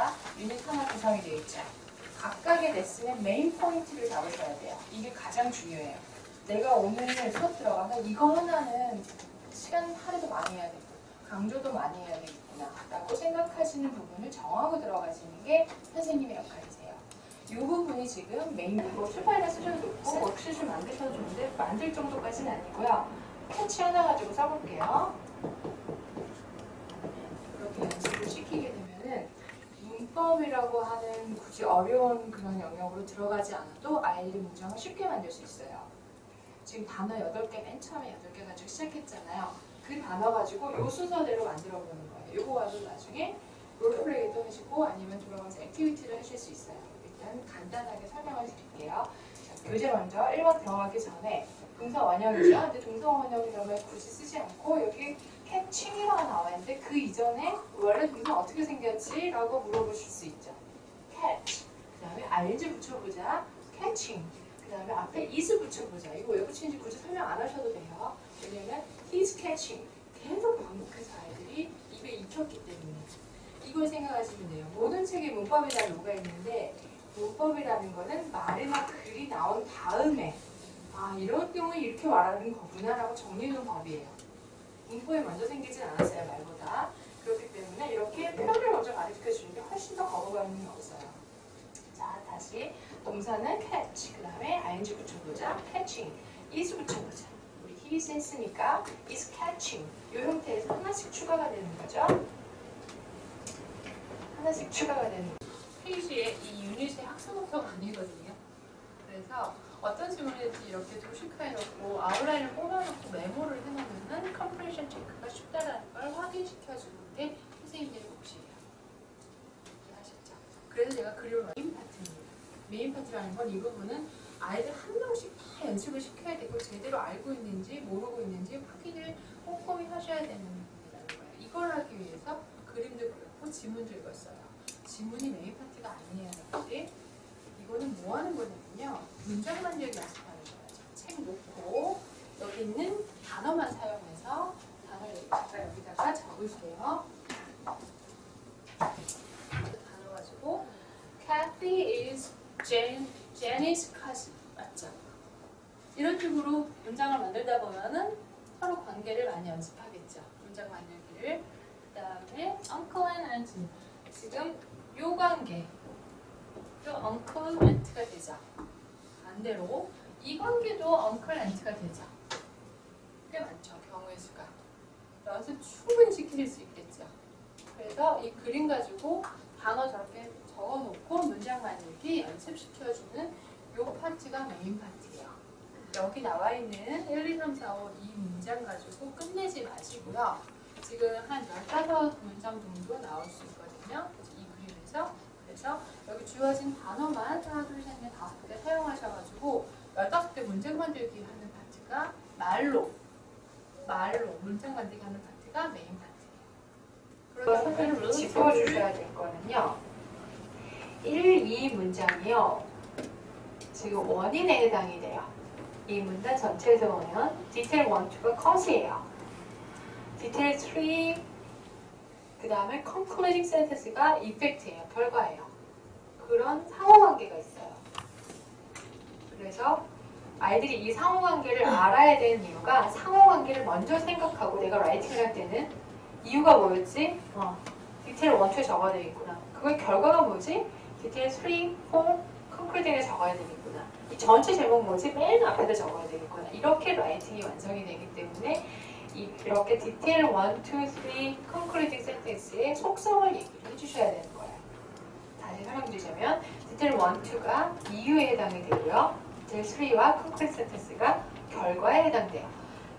자, 유닛 하나 구성이 되어 있죠. 각각의 레슨의 메인 포인트를 잡으셔야 돼요. 이게 가장 중요해요. 내가 오늘 수업 들어가서 이거 하나는 시간 할애도 많이 해야 되고 강조도 많이 해야 되겠구나 라고 생각하시는 부분을 정하고 들어가시는 게 선생님의 역할이세요. 이 부분이 지금 메인 뭐 출판이나 쓰셔도 좋고 워크शी트를 만드셔도 좋은데 만들 정도까지는 아니고요. 캐치 하나 가지고 써볼게요. 그렇게 연습을 시키게 되면은 문법이라고 하는 굳이 어려운 그런 영역으로 들어가지 않아도 아이들이 문장을 쉽게 만들 수 있어요. 지금 단어 8개 맨 처음에 8개 가지고 시작했잖아요. 그 단어 가지고 요 순서대로 만들어 보는 거예요. 요거 가지고 나중에 롤플레이도 하시고 아니면 돌아가서 액티비티를 하실 수 있어요. 일단 간단하게 설명을 드릴게요. 자, 교재 먼저 1번 들어가기 전에 동사 원형이죠. 근데 동사 원형이라면 굳이 쓰지 않고 여기 catching이라고 나와 있는데 그 이전에 원래 동사 어떻게 생겼지? 라고 물어보실 수 있죠. catch. 그 다음에 ing 붙여보자. catching. 그 다음에 앞에 is 붙여보자. 이거 왜 붙이는지 굳이 설명 안 하셔도 돼요. 왜냐면 he's catching. 계속 반복해서 아이들이 입에 익혔기 때문에. 이걸 생각하시면 돼요. 모든 책에 문법이라는 뭐가 있는데 문법이라는 거는 말이나 글이 나온 다음에 아 이런 경우에 이렇게 말하는 거구나 라고 정리해놓은 법이에요. 문법이 먼저 생기진 않았어요 말보다. 그렇기 때문에 이렇게 표현을 먼저 가르쳐 주는 게 훨씬 더 거부감이 없어요. 자 다시 동사는 catch 그 다음에 ing 붙여보자 catching is 붙여보자 우리 he's 했으니까 is catching 이 형태에서 하나씩 추가가 되는 거죠. 하나씩 추가가 되는 거죠. 페이지에 이 유닛의 학습목표가 아니거든요. 그래서 어떤 질문인지 이렇게 도식화해놓고 아웃라인을 뽑아놓고 메모를 해놓으면 컴프레션 체크가 쉽다라는 걸 확인시켜주는 게 선생님들의 몫이에요. 이해하셨죠? 그래서 제가 그림을 메인 파트입니다. 메인 파트라는 건 이 부분은 아이들 한 명씩 다 연습을 시켜야 되고 제대로 알고 있는지 모르고 있는지 확인을 꼼꼼히 하셔야 되는 부분이라는 거예요. 이걸 하기 위해서 그림도 그렸고 지문도 읽었어요. 지문이 메인 파트 가 아니에요. 역시. 이거는 뭐 하는 거냐면요. 문장 만들기 연습하는 거예요. 책 놓고 여기 있는 단어만 사용해서 단어를 잠깐 여기다가 적으세요. 단어 가지고 Kathy is Jen, Jenny's cousin. 맞죠? 이런 식으로 문장을 만들다 보면은 서로 관계를 많이 연습하겠죠. 문장 만들기를. 그 다음에 Uncle and Aunt. 지금 요 관계. 요 Uncle Aunt가 되죠. 반대로 이 관계도 Uncle Aunt가 되죠. 꽤 많죠. 경우의 수가. 연습 충분히 시키실 수 있겠죠. 그래서 이 그림 가지고 단어 저렇게 적어놓고 문장 만들기 연습시켜주는 요 파트가 메인 파트예요. 여기 나와 있는 1, 2, 3, 4, 5 이 문장 가지고 끝내지 마시고요. 지금 한 15문장 정도 나올 수 있거든요. 그림에서. 그래서 여기 주어진 단어만 하나, 둘, 셋, 넷, 다섯 개 사용하셔가지고 15개 문장 만들기 하는 파트가 말로, 말로 문장 만들기 하는 파트가 메인 파트예요. 선생님이 짚어주셔야 될 거는요. 1, 2 문장이요. 지금 원인에 해당이 돼요. 이 문장 전체에서 보면 디테일 1, 2가 컷이에요. 디테일 3, 그 다음에 concluding sentence가 effect예요. 결과예요. 그런 상호관계가 있어요. 그래서 아이들이 이 상호관계를 알아야 되는 이유가 상호관계를 먼저 생각하고 내가 라이팅을 할 때는 이유가 뭐였지? 어, 디테일 1, 2에 적어야 되겠구나. 그걸 결과가 뭐지? 디테일 3, 4, concluding에 적어야 되겠구나. 이 전체 제목 뭐지? 맨 앞에다 적어야 되겠구나. 이렇게 라이팅이 완성이 되기 때문에 이- 이렇게 디테일 1, 2, 3, concluding sentence의 속성을 얘기를 해주셔야 되는 거예요. 다시 설명드리자면 디테일 1, 2가 이유에 해당이 되고요. 디테일 3와 concluding sentence가 결과에 해당돼요.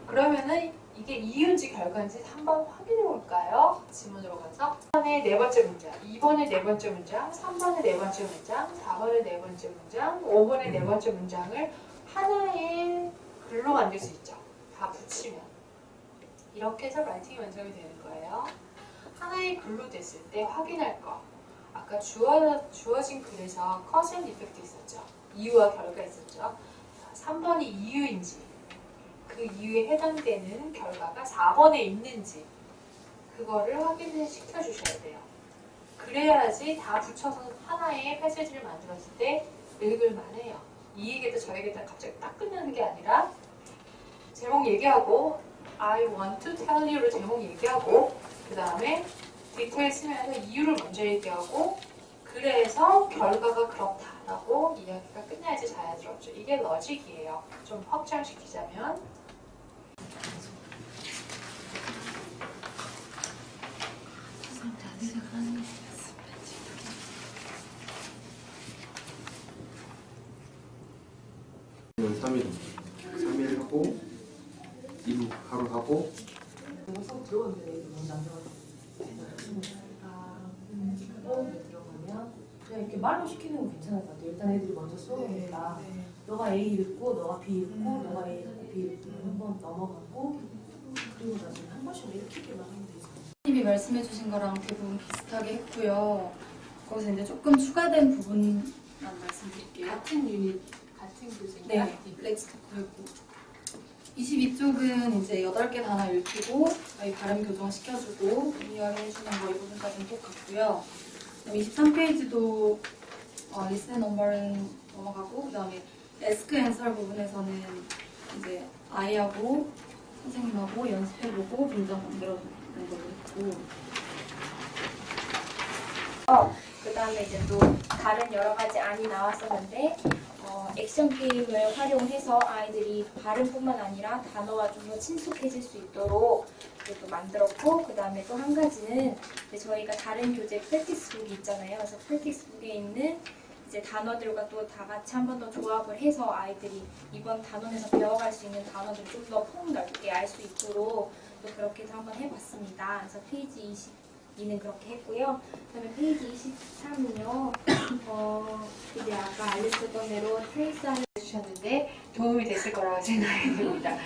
그러면은 이게 이유인지 결과인지 한번 확인해 볼까요? 지문으로 가서 1번의 네 번째 문장, 2번의 네 번째 문장, 3번의 네 번째 문장, 4번의 네 번째 문장, 5번의 네 번째 문장을 하나의 글로 만들 수 있죠. 다 붙이면. 이렇게 해서 라이팅이 완성이 되는 거예요. 하나의 글로 됐을 때 확인할 거. 아까 주어, 주어진 글에서 and effect 있었죠. 이유와 결과 있었죠. 자, 3번이 이유인지 그 이유에 해당되는 결과가 4번에 있는지 그거를 확인을 시켜주셔야 돼요. 그래야지 다 붙여서 하나의 패시지를 만들었을 때 읽을만 해요. 이 얘기도 저 얘기도 갑자기 딱 끝나는 게 아니라 제목 얘기하고 I want to tell you로 제목 얘기하고 그 다음에 디테일 쓰면서 이유를 먼저 얘기하고 그래서 결과가 그렇다라고 이야기가 끝나야지 자연스럽죠. 이게 러직이에요. 좀 확장시키자면 이건 3일 3일 하고 2부 하루 하고 수업 들어오는데 너무 남자가 수업에 들어가면 그냥 이렇게 말로 시키는 건 괜찮을 것 같아요. 일단 애들이 먼저 수업이니까 너가 A 읽고 너가 B 읽고 너가 A 읽고 B 읽고 한번 넘어가고 그리고 나중에 한 번씩 읽히기만 하면 되죠. 님이 말씀해 주신 거랑 대부분 비슷하게 했고요. 거기서 이제 조금 추가된 부분만 말씀드릴게요. 같은 유닛, 같은 교재인가? 네, 렉스토크고 22쪽은 이제 8개 단어 읽히고 저희 발음 교정 시켜주고 이해를 해주는 거 이 부분까지는 똑같고요. 그다음 23페이지도 어, 리슨 넘버는 넘어가고 그 다음에 에스크 앤서 부분에서는 이제 아이하고 선생님하고 연습해보고 문장 만들어주는 걸로 있고 그 다음에 이제 또 다른 여러 가지 안이 나왔었는데 어, 액션 게임을 활용해서 아이들이 발음뿐만 아니라 단어와 좀 더 친숙해질 수 있도록 또 만들었고 그 다음에 또 한 가지는 저희가 다른 교재 프랙티스북이 있잖아요. 그래서 프랙티스북에 있는 이제 단어들과 또 다 같이 한 번 더 조합을 해서 아이들이 이번 단원에서 배워갈 수 있는 단어들 좀 더 폭넓게 알 수 있도록 또 그렇게 해서 한번 해봤습니다. 그래서 페이지 22는 그렇게 했고요. 그다음에 페이지 23은요. 어, 이제 아까 알려줬던 대로 트레이스하는 주셨는데 도움이 됐을 거라고 생각이 듭니다.